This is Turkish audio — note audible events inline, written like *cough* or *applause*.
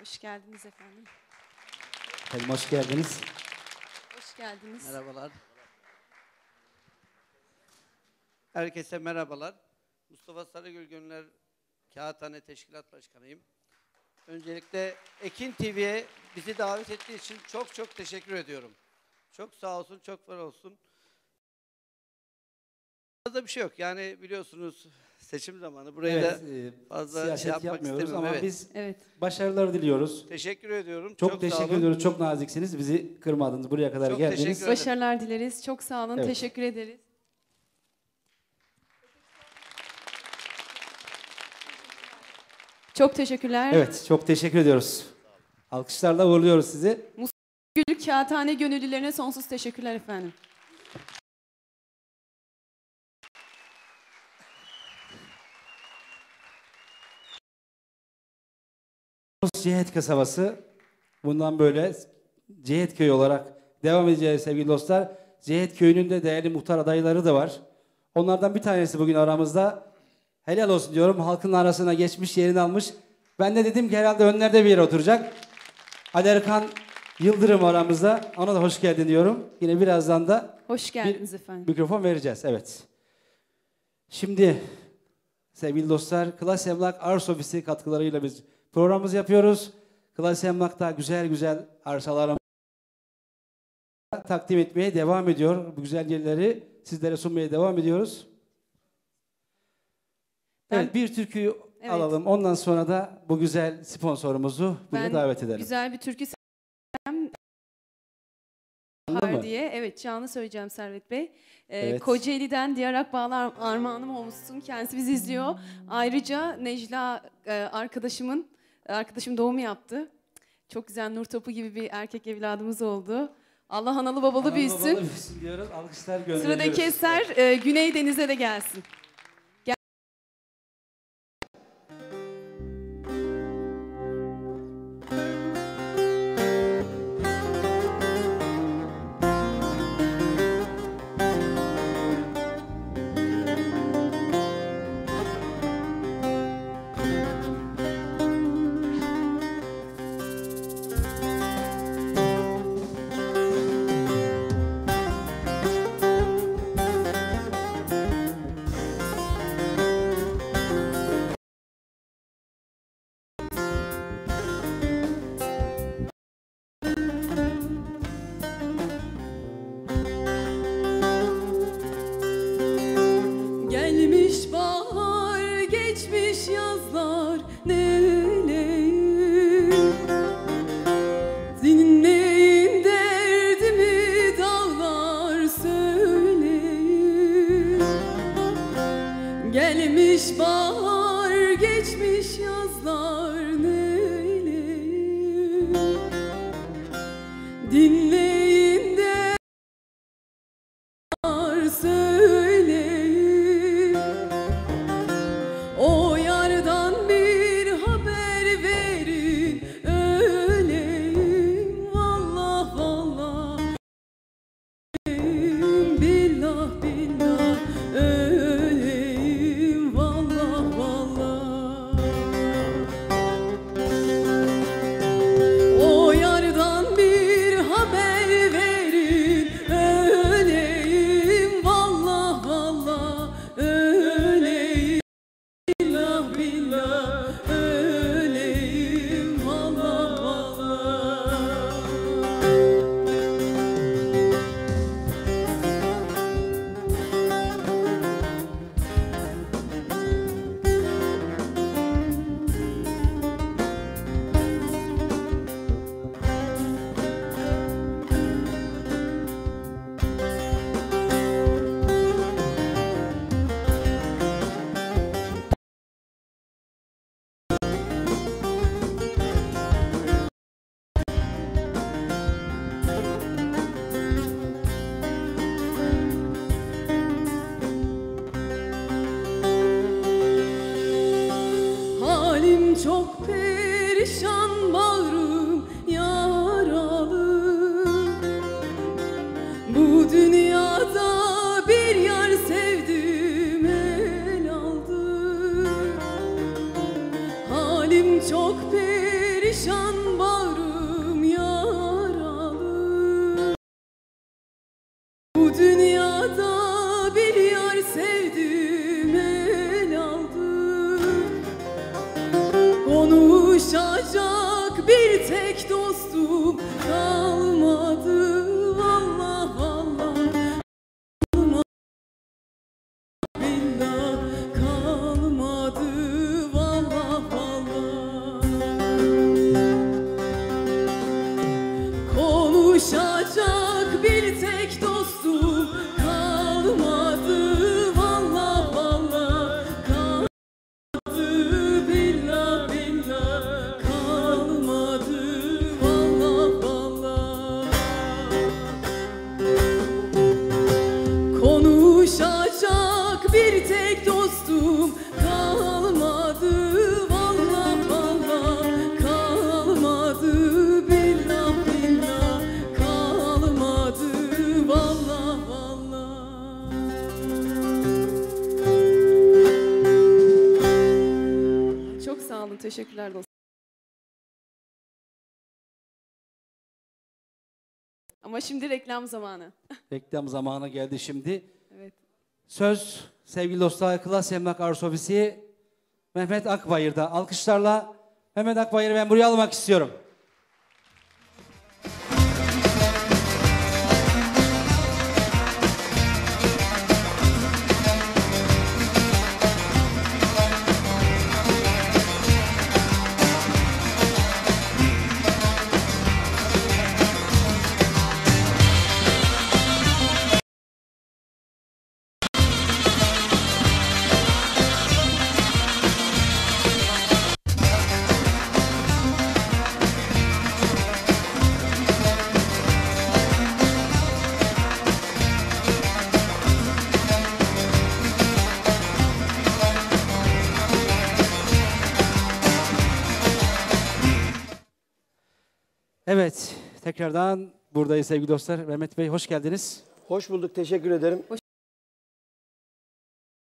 Hoş geldiniz efendim. Efendim hoş geldiniz. Hoş geldiniz. Merhabalar. Herkese merhabalar. Mustafa Sarıgül Gönüller Kağıthane Teşkilat Başkanıyım. Öncelikle Ekin TV'ye bizi davet ettiği için çok çok teşekkür ediyorum. Çok sağ olsun, çok var olsun. Fazla bir şey yok. Yani biliyorsunuz seçim zamanı. Burayı Evet, da e, fazla siyaset şey yapmak yapmıyoruz istemiyorum. ama Evet. biz Evet. başarılar diliyoruz. Teşekkür ediyorum. Çok, sağ teşekkür olun. ediyoruz. Çok naziksiniz. Bizi kırmadınız. Buraya kadar Çok geldiniz. teşekkür ederim. Başarılar dileriz. Çok sağ olun. Evet. Teşekkür ederiz. Çok teşekkürler. Evet, çok teşekkür ediyoruz. Alkışlarla uğurluyoruz sizi. Gül Kağıthane gönüllülerine sonsuz teşekkürler efendim. Cihet kasabası. Bundan böyle Cihet köyü olarak devam edeceğiz sevgili dostlar. Cihet köyünün de değerli muhtar adayları da var. Onlardan bir tanesi bugün aramızda. Helal olsun diyorum. Halkın arasına geçmiş yerini almış. Ben de dedim ki herhalde önlerde bir yere oturacak. Ali Erkan Yıldırım aramızda. Ona da hoş geldin diyorum. Yine birazdan da Hoş geldiniz efendim. mikrofon vereceğiz. Evet. Şimdi sevgili dostlar Klas Emlak Arsa Ofisi katkılarıyla biz programımızı yapıyoruz. Klas Emlak'ta güzel güzel arsalarımızı takdim etmeye devam ediyor. Bu güzel yerleri sizlere sunmaya devam ediyoruz. Ben- evet bir türküyü Evet. alalım. Ondan sonra da bu güzel sponsorumuzu buraya davet edelim. Güzel bir türkü söyleyeceğim. Bahar diye. Evet canlı söyleyeceğim Servet Bey. Ee, Evet. Kocaeli'den Diyar Akbağlar armağanım olmuşsun. Kendisi bizi izliyor. Ayrıca Necla e, arkadaşımın arkadaşım doğumu yaptı. Çok güzel nur topu gibi bir erkek evladımız oldu. Allah analı babalı Analı büyüsün. babalı büyüsün diyoruz. Alkışlar gönderiyoruz. Sıradaki eser e, Güney Deniz'e de gelsin. Gelmiş bahar, geçmiş yazlar neyleyim? Dinleyin bir yar Konuşacak bir Teşekkürler dostlar. Ama şimdi reklam zamanı. *laughs* Reklam zamanı geldi şimdi. Evet. Söz sevgili dostlar Klas Emlak Ofisi Mehmet Akbayır'da. Alkışlarla Mehmet Akbayır'ı ben buraya almak istiyorum. Evet, tekrardan buradayız sevgili dostlar. Mehmet Bey hoş geldiniz. Hoş bulduk, teşekkür ederim. Hoş